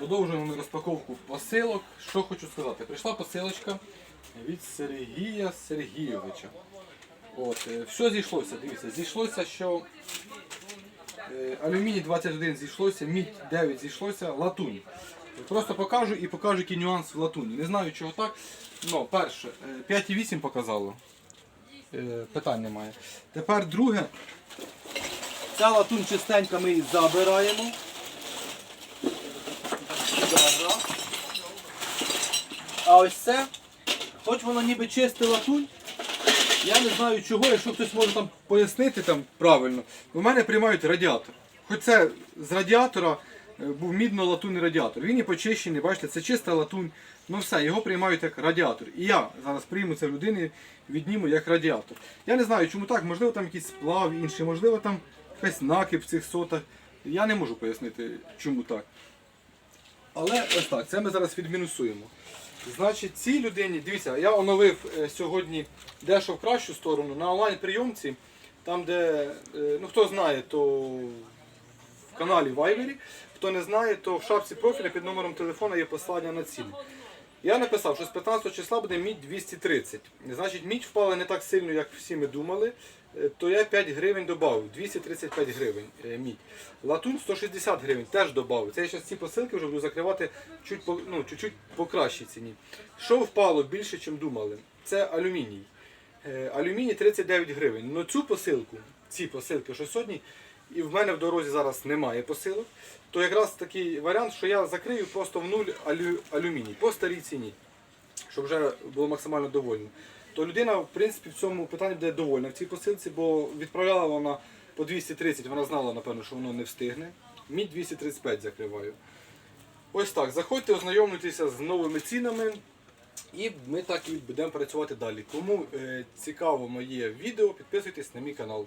Продовжуємо ми розпаковку посилок. Що хочу сказати? Прийшла посилочка від Сергія Сергійовича. От, е, все зійшлося, дивіться, зійшлося, що е, алюміній 21 зійшлося, мідь 9 зійшлося, латунь. Просто покажу і покажу, який нюанс в латуні. Не знаю, чого так. Ну, перше, е, 5,8 показало. Е, Питань немає. Тепер друге. Ця латунь чистенька ми її забираємо. Добре. А ось це, хоч воно ніби чисте латунь, я не знаю чого, якщо хтось може там пояснити там правильно, у мене приймають радіатор. Хоч це з радіатора е, був мідно-латунний радіатор. Він і почищений, бачите, це чиста латунь. Ну все, його приймають як радіатор. І я зараз прийму це в людини, відніму як радіатор. Я не знаю, чому так, можливо там якийсь сплав інший, можливо там якийсь накип в цих сотах. Я не можу пояснити, чому так. Але ось так, це ми зараз відмінусуємо. Значить, цій людині, дивіться, я оновив е, сьогодні дещо в кращу сторону на онлайн-прийомці, там, де, е, ну хто знає, то в каналі Viber, хто не знає, то в шапці профіля під номером телефона є посилання на ціну. Я написав, що з 15 числа буде мідь 230. Значить, мідь впала не так сильно, як всі ми думали. Е, То я 5 гривень додав, 235 гривень е, мідь. Латунь 160 гривень теж додав. Це я зараз ці посилки вже буду закривати чуть по, ну, чуть-чуть по кращій ціні. Що впало більше, ніж думали? Це алюміній. Е, Алюміній 39 гривень. Ну цю посилку, ці посилки, що сьогодні, і в мене в дорозі зараз немає посилок, то якраз такий варіант, що я закрию просто в нуль алю, алюміній по старій ціні, щоб вже було максимально довольно. То людина, в принципі, в цьому питанні буде довольна в цій посилці, бо відправляла вона по 230, вона знала, напевно, що воно не встигне. Мідь 235 закриваю. Ось так. Заходьте, ознайомлюйтеся з новими цінами. І ми так і будемо працювати далі. Кому е, цікаво моє відео, підписуйтесь на мій канал.